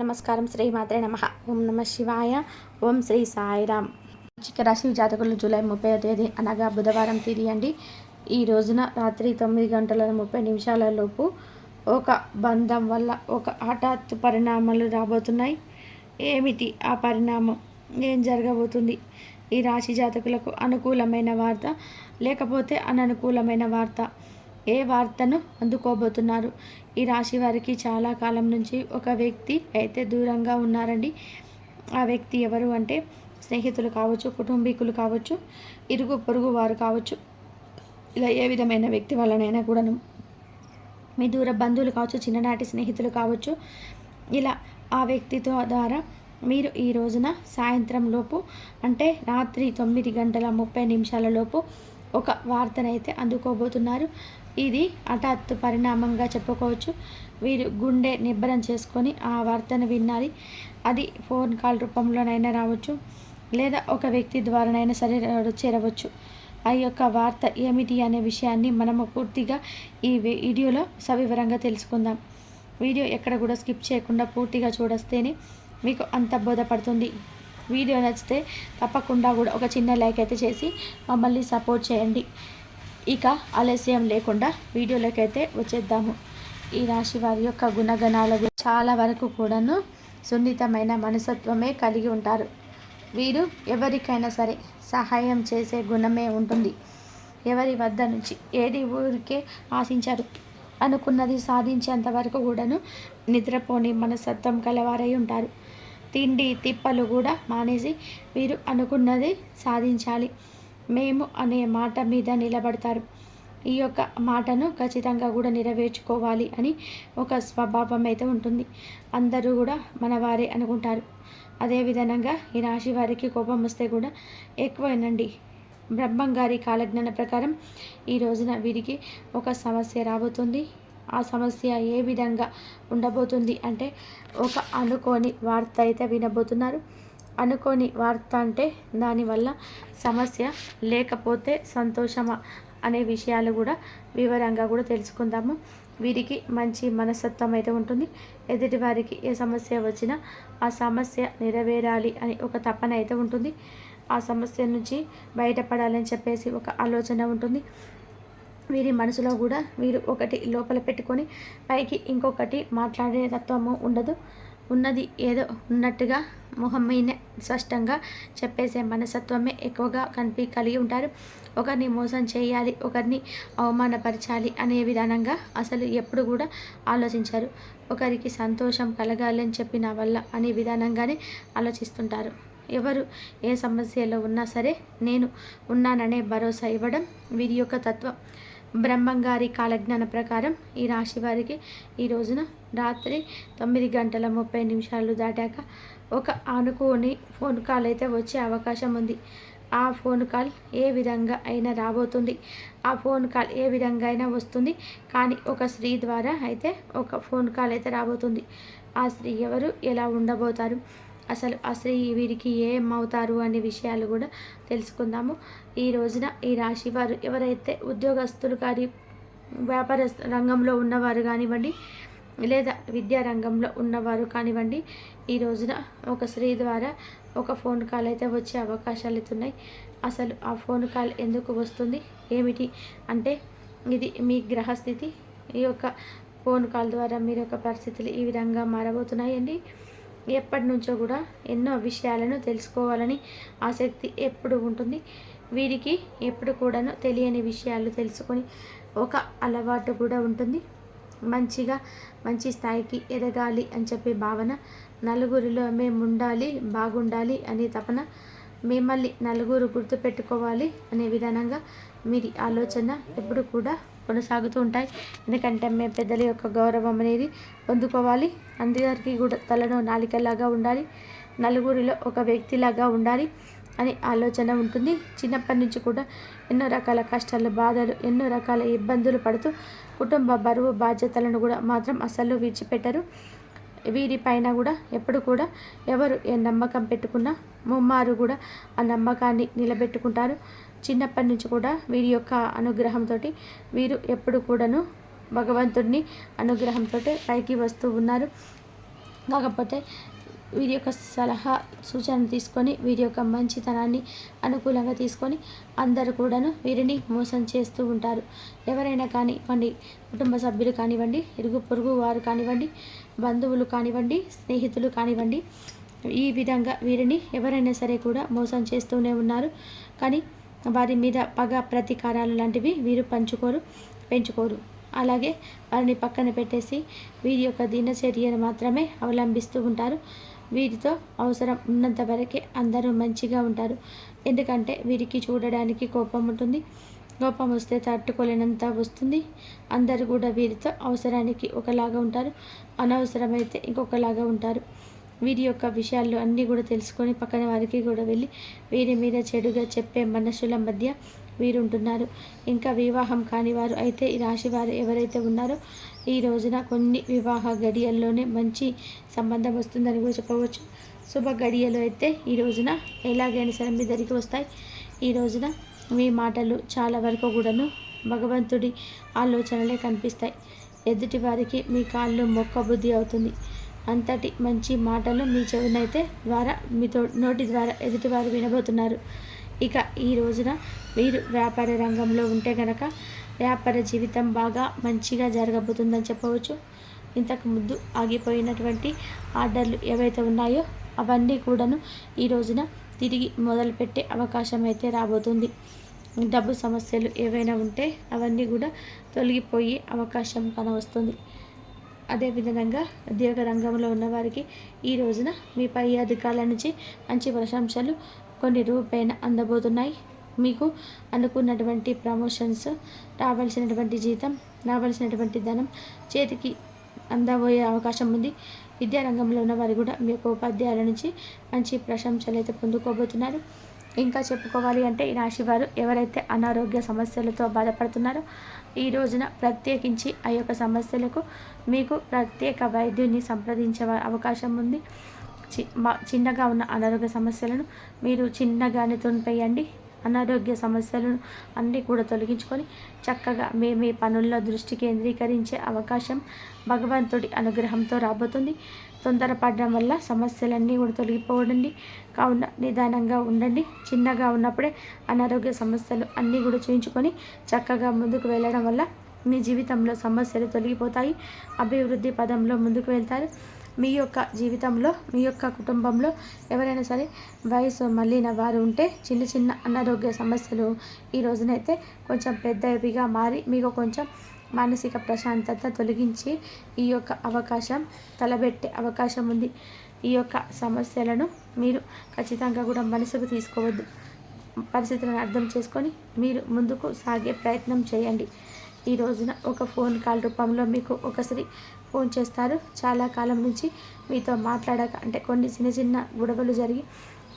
నమస్కారం. శ్రీ మాత్రే నమ. ఓం నమ శివాయ. ఓం శ్రీ సాయిరామ్. వృచ్చిక రాశి జాతకులు జూలై ముప్పై తేదీ అనగా బుధవారం తీయండి ఈ రోజున రాత్రి తొమ్మిది గంటల ముప్పై నిమిషాల లోపు ఒక బంధం వల్ల ఒక హఠాత్తు పరిణామాలు రాబోతున్నాయి. ఏమిటి ఆ పరిణామం? ఏం జరగబోతుంది? ఈ రాశి జాతకులకు అనుకూలమైన వార్త లేకపోతే అననుకూలమైన వార్త? ఏ వార్తను అందుకోబోతున్నారు? ఈ రాశి వారికి చాలా కాలం నుంచి ఒక వ్యక్తి అయితే దూరంగా ఉన్నారండి. ఆ వ్యక్తి ఎవరు అంటే స్నేహితులు కావచ్చు కుటుంబీకులు కావచ్చు ఇరుగు పొరుగు వారు కావచ్చు. ఇలా ఏ విధమైన వ్యక్తి వల్లనైనా కూడాను మీ దూర బంధువులు కావచ్చు చిన్ననాటి స్నేహితులు కావచ్చు ఇలా ఆ వ్యక్తితో ద్వారా మీరు ఈ రోజున సాయంత్రం లోపు అంటే రాత్రి తొమ్మిది గంటల ముప్పై నిమిషాల లోపు ఒక వార్తనైతే అందుకోబోతున్నారు. ఇది హఠాత్తు పరిణామంగా చెప్పుకోవచ్చు. వీరు గుండె నిబ్బరం చేసుకొని ఆ వార్తను విన్నారు. అది ఫోన్ కాల్ రూపంలోనైనా రావచ్చు లేదా ఒక వ్యక్తి ద్వారానైనా సరే చేరవచ్చు. ఆ యొక్క వార్త ఏమిటి అనే విషయాన్ని మనము పూర్తిగా ఈ వీడియోలో సవివరంగా తెలుసుకుందాం. వీడియో ఎక్కడ కూడా స్కిప్ చేయకుండా పూర్తిగా చూడస్తేనే మీకు అంత బోధపడుతుంది. వీడియో నచ్చితే తప్పకుండా కూడా ఒక చిన్న లైక్ అయితే చేసి మమ్మల్ని సపోర్ట్ చేయండి. ఇక ఆలస్యం లేకుండా వీడియోలకైతే వచ్చేద్దాము. ఈ రాశి వారి యొక్క గుణగణాల చాలా వరకు కూడాను సున్నితమైన మనసత్వమే కలిగి ఉంటారు. వీరు ఎవరికైనా సరే సహాయం చేసే గుణమే ఉంటుంది. ఎవరి వద్ద నుంచి ఏది ఊరికే ఆశించారు అనుకున్నది సాధించేంత వరకు కూడాను నిద్రపోని మనసత్వం కలవారై ఉంటారు. తిండి తిప్పలు కూడా మానేసి వీరు అనుకున్నది సాధించాలి. మేము అనే మాట మీద నిలబడతారు. ఈ యొక్క మాటను ఖచ్చితంగా కూడా నెరవేర్చుకోవాలి అని ఒక స్వభావం అయితే ఉంటుంది. అందరూ కూడా మన వారే అనుకుంటారు అదేవిధంగా ఈ రాశి వారికి కోపం వస్తే కూడా ఎక్కువైనండి. బ్రహ్మం గారి కాలజ్ఞాన ప్రకారం ఈ రోజున వీరికి ఒక సమస్య రాబోతుంది. ఆ సమస్య ఏ విధంగా ఉండబోతుంది అంటే ఒక అనుకోని వార్త అయితే వినబోతున్నారు. అనుకోని వార్త అంటే దానివల్ల సమస్య లేకపోతే సంతోషమా అనే విషయాలు కూడా వివరంగా కూడా తెలుసుకుందాము. వీరికి మంచి మనస్తత్వం అయితే ఉంటుంది. ఎదుటి వారికి ఏ సమస్య వచ్చినా ఆ సమస్య నెరవేరాలి అని ఒక తపన అయితే ఉంటుంది. ఆ సమస్య నుంచి బయటపడాలని చెప్పేసి ఒక ఆలోచన ఉంటుంది. వీరి మనసులో కూడా వీరు ఒకటి లోపల పెట్టుకొని పైకి ఇంకొకటి మాట్లాడే తత్వము ఉండదు. ఉన్నది ఏదో ఉన్నట్టుగా మొహం స్పష్టంగా చెప్పేసే మనసత్వమే ఎక్కువగా కనిపి కలిగి ఉంటారు. ఒకరిని మోసం చేయాలి ఒకరిని అవమానపరచాలి అనే విధానంగా అసలు ఎప్పుడు కూడా ఆలోచించారు. ఒకరికి సంతోషం కలగాలి అని చెప్పిన వల్ల అనే విధానంగానే ఆలోచిస్తుంటారు. ఎవరు ఏ సమస్యలో ఉన్నా సరే నేను ఉన్నాననే భరోసా ఇవ్వడం వీరి యొక్క తత్వం. బ్రహ్మంగారి కాలజ్ఞాన ప్రకారం ఈ రాశి వారికి ఈ రోజున రాత్రి తొమ్మిది గంటల ముప్పై నిమిషాలు దాటాక ఒక అనుకోని ఫోన్ కాల్ అయితే వచ్చే అవకాశం ఉంది. ఆ ఫోన్ కాల్ ఏ విధంగా అయినా రాబోతుంది. ఆ ఫోన్ కాల్ ఏ విధంగా అయినా వస్తుంది. కానీ ఒక స్త్రీ ద్వారా అయితే ఒక ఫోన్ కాల్ అయితే రాబోతుంది. ఆ స్త్రీ ఎవరు? ఎలా ఉండబోతారు? అసలు అసలు వీరికి ఏమవుతారు అనే విషయాలు కూడా తెలుసుకుందాము. ఈ రోజున ఈ రాశి వారు ఎవరైతే ఉద్యోగస్తులు కానీ వ్యాపార రంగంలో ఉన్నవారు కానివ్వండి లేదా విద్యా రంగంలో ఉన్నవారు కానివ్వండి ఈ రోజున ఒక స్త్రీ ద్వారా ఒక ఫోన్ కాల్ అయితే వచ్చే అవకాశాలు అవుతున్నాయి అసలు ఆ ఫోన్ కాల్ ఎందుకు వస్తుంది? ఏమిటి అంటే ఇది మీ గ్రహస్థితి. ఈ యొక్క ఫోన్ కాల్ ద్వారా మీరు యొక్క పరిస్థితులు ఈ విధంగా మారబోతున్నాయండి. ఎప్పటి నుంచో కూడా ఎన్నో విషయాలను తెలుసుకోవాలని ఆసక్తి ఎప్పుడు ఉంటుంది. వీరికి ఎప్పుడు కూడాను తెలియని విషయాలు తెలుసుకొని ఒక అలవాటు కూడా ఉంటుంది. మంచిగా మంచి స్థాయికి ఎదగాలి అని చెప్పే భావన నలుగురిలో మేము ఉండాలి బాగుండాలి అనే తపన మిమ్మల్ని నలుగురు గుర్తుపెట్టుకోవాలి అనే విధానంగా మీది ఆలోచన ఎప్పుడు కూడా కొనసాగుతూ ఉంటాయి. ఎందుకంటే మేము పెద్దల యొక్క గౌరవం అనేది పొందుకోవాలి. అందరికీ కూడా తలను నాలికలాగా ఉండాలి. నలుగురిలో ఒక వ్యక్తిలాగా ఉండాలి అని ఆలోచన ఉంటుంది. చిన్నప్పటి నుంచి కూడా ఎన్నో రకాల కష్టాలు బాధలు ఎన్నో రకాల ఇబ్బందులు పడుతూ కుటుంబ బరువు బాధ్యతలను కూడా మాత్రం అసలు విడిచిపెట్టరు. వీరిపైన కూడా ఎప్పుడు కూడా ఎవరు ఏ నమ్మకం పెట్టుకున్నా ముమ్మారు కూడా ఆ నమ్మకాన్ని నిలబెట్టుకుంటారు. చిన్నప్పటి నుంచి కూడా వీరి యొక్క అనుగ్రహంతో వీరు ఎప్పుడు కూడాను భగవంతుడిని అనుగ్రహంతో పైకి వస్తూ ఉన్నారు. కాకపోతే వీరి యొక్క సలహా సూచన తీసుకొని వీరి యొక్క మంచితనాన్ని అనుకూలంగా తీసుకొని అందరూ కూడాను వీరిని మోసం చేస్తూ ఉంటారు. ఎవరైనా కానివ్వండి కుటుంబ సభ్యులు కానివ్వండి ఇరుగు పొరుగు వారు కానివ్వండి బంధువులు కానివ్వండి స్నేహితులు కానివ్వండి ఈ విధంగా వీరిని ఎవరైనా సరే కూడా మోసం చేస్తూనే ఉన్నారు. కానీ వారి మీద పగ ప్రతీకారాలు లాంటివి వీరు పంచుకోరు పెంచుకోరు. అలాగే వారిని పక్కన పెట్టేసి వీరి యొక్క దినచర్యను మాత్రమే అవలంబిస్తూ ఉంటారు. వీరితో అవసరం ఉన్నంత వరకే అందరూ మంచిగా ఉంటారు. ఎందుకంటే వీరికి చూడడానికి కోపం ఉంటుంది. కోపం వస్తే తట్టుకోలేనంత వస్తుంది. అందరూ కూడా వీరితో అవసరానికి ఒకలాగా ఉంటారు. అనవసరమైతే ఇంకొకలాగా ఉంటారు. వీరి యొక్క విషయాలు అన్నీ కూడా తెలుసుకొని పక్కన వారికి కూడా వెళ్ళి వీరి మీద చెడుగా చెప్పే మనుషుల మధ్య వీరుంటున్నారు. ఇంకా వివాహం కాని వారు అయితే ఈ రాశి వారు ఎవరైతే ఉన్నారో ఈ రోజున కొన్ని వివాహ గడియల్లోనే మంచి సంబంధం వస్తుందని కూడా చెప్పవచ్చు. శుభ గడియలు అయితే ఈ రోజున ఎలాగైనా సరే మీ దగ్గరికి వస్తాయి. ఈ రోజున మీ మాటలు చాలా వరకు కూడాను భగవంతుడి ఆలోచనలే కనిపిస్తాయి. ఎదుటి వారికి మీ కాళ్ళు మొక్క బుద్ధి అవుతుంది. అంతటి మంచి మాటలు మీ చెవినైతే ద్వారా మీతో నోటి ద్వారా ఎదుటివారు వినబోతున్నారు. ఇక ఈ రోజున మీరు వ్యాపార రంగంలో ఉంటే కనుక వ్యాపార జీవితం బాగా మంచిగా జరగబోతుందని చెప్పవచ్చు. ఇంతకు ముందు ఆగిపోయినటువంటి ఆర్డర్లు ఏవైతే ఉన్నాయో అవన్నీ కూడాను ఈ రోజున తిరిగి మొదలుపెట్టే అవకాశం అయితే రాబోతుంది. డబ్బు సమస్యలు ఏవైనా ఉంటే అవన్నీ కూడా తొలగిపోయే అవకాశం కనవస్తుంది. అదేవిధంగా ఉద్యోగ రంగంలో ఉన్నవారికి ఈ రోజున మీ పై అధికారుల నుంచి మంచి ప్రశంసలు కొన్ని రూపైన అందబోతున్నాయి. మీకు అనుకున్నటువంటి ప్రమోషన్స్ రావాల్సినటువంటి జీతం రావాల్సినటువంటి ధనం చేతికి అందబోయే అవకాశం ఉంది. విద్యారంగంలో ఉన్న వారు కూడా మీ యొక్క ఉపాధ్యాయుల నుంచి మంచి ప్రశంసలు అయితే పొందుకోబోతున్నారు. ఇంకా చెప్పుకోవాలి అంటే ఈ రాశి వారు ఎవరైతే అనారోగ్య సమస్యలతో బాధపడుతున్నారో ఈ రోజున ప్రత్యేకించి ఆ యొక్క సమస్యలకు మీకు ప్రత్యేక వైద్యుని సంప్రదించే అవకాశం ఉంది. చి చిన్నగా ఉన్న అనారోగ్య సమస్యలను మీరు చిన్నగానే తొనిపేయండి అనారోగ్య సమస్యలను అన్నీ కూడా తొలగించుకొని చక్కగా మీ మీ పనుల్లో దృష్టి కేంద్రీకరించే అవకాశం భగవంతుడి అనుగ్రహంతో రాబోతుంది. తొందరపడడం వల్ల సమస్యలన్నీ కూడా తొలగిపోవడండి కావున నిదానంగా ఉండండి. చిన్నగా ఉన్నప్పుడే అనారోగ్య సమస్యలు అన్నీ కూడా చూయించుకొని చక్కగా ముందుకు వెళ్ళడం వల్ల మీ జీవితంలో సమస్యలు తొలగిపోతాయి. అభివృద్ధి పదంలో ముందుకు వెళ్తారు. మీ యొక్క జీవితంలో మీ యొక్క కుటుంబంలో ఎవరైనా సరే వయసు మళ్ళిన వారు ఉంటే చిన్న చిన్న అనారోగ్య సమస్యలు ఈ రోజునైతే కొంచెం పెద్దవిగా మారి మీకు కొంచెం మానసిక ప్రశాంతత తొలగించి ఈ యొక్క అవకాశం తలబెట్టే అవకాశం ఉంది. ఈ యొక్క సమస్యలను మీరు ఖచ్చితంగా కూడా మనసుకు తీసుకోవద్దు. పరిస్థితులను అర్థం చేసుకొని మీరు ముందుకు సాగే ప్రయత్నం చేయండి. ఈ రోజున ఒక ఫోన్ కాల్ రూపంలో మీకు ఒకసారి ఫోన్ చేస్తారు. చాలా కాలం నుంచి మీతో మాట్లాడక అంటే కొన్ని చిన్న చిన్న గొడవలు జరిగి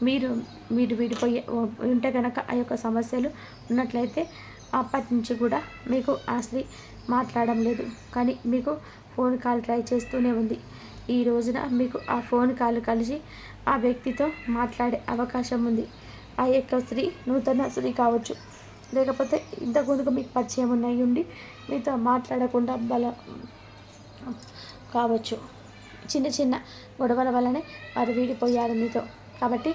మీరు మీరు విడిపోయే ఉంటే కనుక ఆ యొక్క సమస్యలు ఉన్నట్లయితే అప్పటి నుంచి కూడా మీకు ఆ స్త్రీ మాట్లాడడం లేదు. కానీ మీకు ఫోన్ కాల్ ట్రై చేస్తూనే ఉంది. ఈ రోజున మీకు ఆ ఫోన్ కాల్ కలిసి ఆ వ్యక్తితో మాట్లాడే అవకాశం ఉంది. ఆ యొక్క స్త్రీ నూతన స్త్రీ కావచ్చు. లేకపోతే ఇంతకుముందుకు మీకు పరిచయం ఉన్నాయి ఉండి మీతో మాట్లాడకుండా బల కావచ్చు. చిన్న చిన్న గొడవల వల్లనే వారు వీడిపోయారు మీతో. కాబట్టి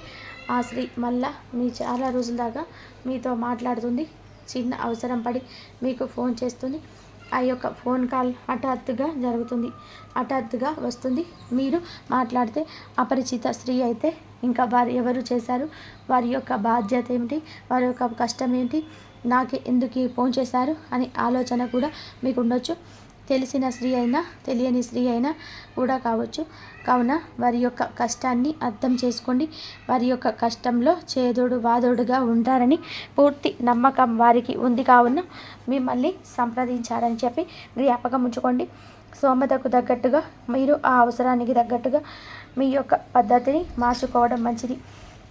ఆ స్త్రీ మళ్ళా మీ చాలా రోజుల దాకా మీతో మాట్లాడుతుంది. చిన్న అవసరం పడి మీకు ఫోన్ చేస్తుంది. ఆ యొక్క ఫోన్ కాల్ హఠాత్తుగా జరుగుతుంది. హఠాత్తుగా వస్తుంది. మీరు మాట్లాడితే అపరిచిత స్త్రీ అయితే ఇంకా వారు ఎవరు చేశారు? వారి యొక్క బాధ్యత ఏమిటి? వారి యొక్క కష్టం ఏంటి నాకు ఎందుకు ఫోన్ చేశారు అనే ఆలోచన కూడా మీకు ఉండొచ్చు తెలిసిన స్త్రీ అయినా తెలియని స్త్రీ అయినా కూడా కావచ్చు. కావున వారి యొక్క కష్టాన్ని అర్థం చేసుకోండి. వారి యొక్క కష్టంలో చేదోడు వాదోడుగా ఉంటారని పూర్తి నమ్మకం వారికి ఉంది. కావున మిమ్మల్ని సంప్రదించారని చెప్పి జ్ఞాపకం ఉంచుకోండి. సోమతకు తగ్గట్టుగా మీరు ఆ అవసరానికి తగ్గట్టుగా మీ యొక్క పద్ధతిని మార్చుకోవడం మంచిది.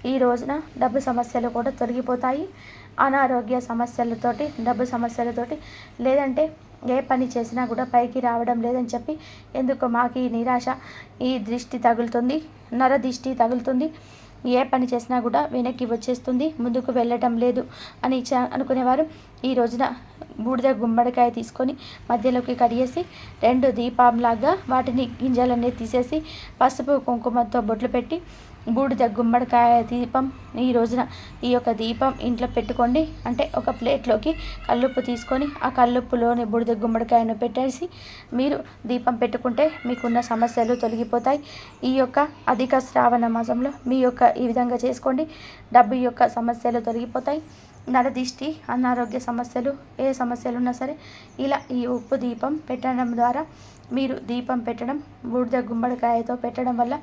ఈ రోజున డబ్బు సమస్యలు కూడా తొలగిపోతాయి. అనారోగ్య సమస్యలతోటి డబ్బు సమస్యలతోటి లేదంటే ఏ పని చేసినా కూడా పైకి రావడం లేదని చెప్పి ఎందుకు మాకు ఈ నిరాశ ఈ దృష్టి తగులుతుంది నర దిష్టి తగులుతుంది. ఏ పని చేసినా కూడా వెనక్కి వచ్చేస్తుంది ముందుకు వెళ్ళటం లేదు అని అనుకునేవారు. ఈ రోజున బూడిద గుమ్మడికాయ తీసుకొని మధ్యలోకి కడిగేసి రెండు దీపంలాగా వాటిని గింజలన్నీ తీసేసి పసుపు కుంకుమతో బొట్లు పెట్టి బూడిద గుమ్మడికాయ దీపం ఈ రోజున ఈ యొక్క దీపం ఇంట్లో పెట్టుకోండి. అంటే ఒక ప్లేట్లోకి కల్లుప్పు తీసుకొని ఆ కల్లుప్పులోని బూడిద గుమ్మడికాయను పెట్టేసి మీరు దీపం పెట్టుకుంటే మీకున్న సమస్యలు తొలగిపోతాయి. ఈ యొక్క అధిక శ్రావణ మాసంలో మీ యొక్క ఈ విధంగా చేసుకోండి. డబ్బు యొక్క సమస్యలు తొలగిపోతాయి. నరదిష్టి అనారోగ్య సమస్యలు ఏ సమస్యలు ఉన్నా సరే ఇలా ఈ ఉప్పు దీపం పెట్టడం ద్వారా మీరు దీపం పెట్టడం బూడిద గుమ్మడికాయతో పెట్టడం వల్ల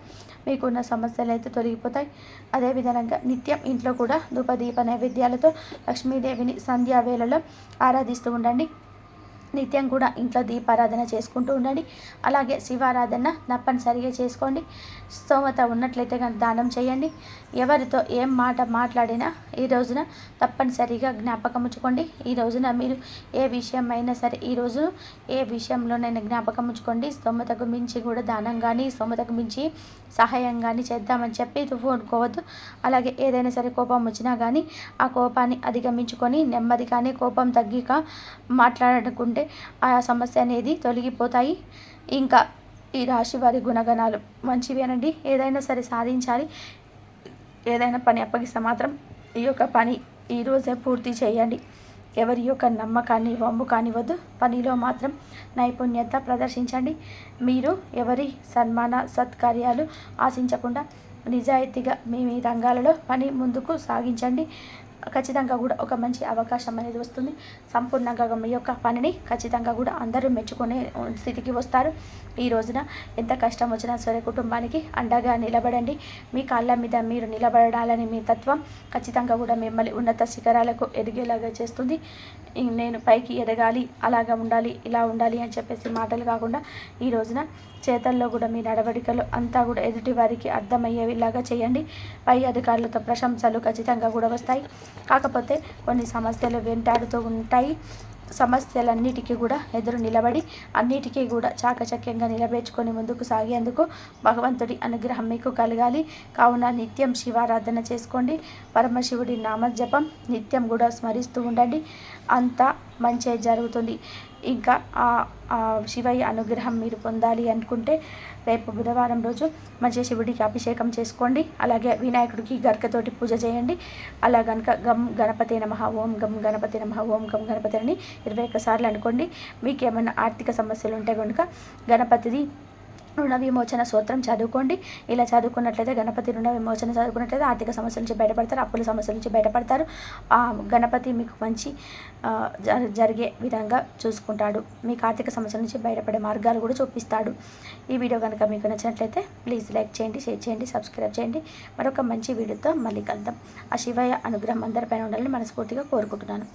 మీకున్న సమస్యలు అయితే తొలగిపోతాయి అదేవిధంగా నిత్యం ఇంట్లో కూడా ధూపదీప నైవేద్యాలతో లక్ష్మీదేవిని సంధ్యా వేళలో ఆరాధిస్తూ ఉండండి. నిత్యం కూడా ఇంట్లో దీపారాధన చేసుకుంటూ ఉండండి. అలాగే శివారాధన తప్పనిసరిగా చేసుకోండి. స్తోమత ఉన్నట్లయితే కనుక దానం చేయండి. ఎవరితో ఏం మాట మాట్లాడినా ఈ రోజున తప్పనిసరిగా జ్ఞాపకం ఉంచుకోండి. ఈ రోజున మీరు ఏ విషయం అయినా సరే ఈ ఏ విషయంలోనైనా జ్ఞాపకం ఉంచుకోండి. స్తోమతకు మించి కూడా దానం కానీ స్తోమతకు మించి సహాయం కానీ చేద్దామని చెప్పి అనుకోవద్దు అలాగే ఏదైనా సరే కోపం వచ్చినా కానీ ఆ కోపాన్ని అధిగమించుకొని నెమ్మదిగానే కోపం తగ్గిక మాట్లాడుకుంటే ఆ సమస్య అనేది తొలగిపోతాయి. ఇంకా ఈ రాశి వారి గుణగణాలు మంచివేనండి ఏదైనా సరే సాధించాలి. ఏదైనా పని అప్పగిస్తే మాత్రం ఈ యొక్క పని ఈరోజే పూర్తి చేయండి. ఎవరి యొక్క నమ్మకాన్ని వంపు కానివ్వద్దు పనిలో మాత్రం నైపుణ్యత ప్రదర్శించండి. మీరు ఎవరి సన్మాన సత్కార్యాలు ఆశించకుండా నిజాయితీగా మీ మీ రంగాలలో పని ముందుకు సాగించండి. ఖచ్చితంగా కూడా ఒక మంచి అవకాశం అనేది వస్తుంది. సంపూర్ణంగా మీ యొక్క పనిని ఖచ్చితంగా కూడా అందరూ మెచ్చుకునే స్థితికి వస్తారు. ఈ రోజున ఎంత కష్టం వచ్చినా సరే కుటుంబానికి అండగా నిలబడండి. మీ కాళ్ళ మీద మీరు నిలబడాలని మీ తత్వం ఖచ్చితంగా కూడా మిమ్మల్ని ఉన్నత శిఖరాలకు ఎదిగేలాగా చేస్తుంది. నేను పైకి ఎదగాలి అలాగా ఉండాలి ఇలా ఉండాలి అని చెప్పేసి మాటలు కాకుండా ఈ రోజున చేతల్లో కూడా మీ నడవడికలు అంతా కూడా ఎదుటి వారికి అర్థమయ్యేలాగా చేయండి. పై అధికారులతో ప్రశంసలు ఖచ్చితంగా కూడా వస్తాయి. కాకపోతే కొన్ని సమస్యలు వెంటాడుతూ ఉంటాయి. సమస్యలన్నిటికీ కూడా ఎదురు నిలబడి అన్నిటికీ కూడా చాకచక్యంగా నిలబెట్టుకొని ముందుకు సాగేందుకు భగవంతుడి అనుగ్రహం మీకు కలగాలి. కావున నిత్యం శివారాధన చేసుకోండి. పరమశివుడి నామజపం నిత్యం కూడా స్మరిస్తూ ఉండండి. అంతా మంచి జరుగుతుంది. ఇంకా ఆ శివయ్య అనుగ్రహం మీరు పొందాలి అనుకుంటే రేపు బుధవారం రోజు మంచిగా శివుడికి అభిషేకం చేసుకోండి. అలాగే వినాయకుడికి గర్కతోటి పూజ చేయండి. అలా గనక గం గణపతి నమ ఓం గం గణపతి నమ ఓం గం గణపతి అని ఇరవై ఒక్కసార్లు అనుకోండి. మీకు ఏమైనా ఆర్థిక సమస్యలు ఉంటే కనుక గణపతిది రుణ విమోచన సూత్రం చదువుకోండి. ఇలా చదువుకున్నట్లయితే గణపతి రుణ విమోచన చదువుకున్నట్లయితే ఆర్థిక సమస్యల నుంచి బయటపడతారు అప్పుల సమస్యల నుంచి బయటపడతారు. ఆ గణపతి మీకు మంచి జరిగే విధంగా చూసుకుంటాడు. మీకు ఆర్థిక సమస్యల నుంచి బయటపడే మార్గాలు కూడా చూపిస్తాడు. ఈ వీడియో కనుక మీకు నచ్చినట్లయితే ప్లీజ్ లైక్ చేయండి షేర్ చేయండి సబ్స్క్రైబ్ చేయండి. మరొక మంచి వీడియోతో మళ్ళీ కలుద్దాం. ఆ శివయ్య అనుగ్రహం అందరిపైన ఉండాలని మనస్ఫూర్తిగా కోరుకుంటున్నాను.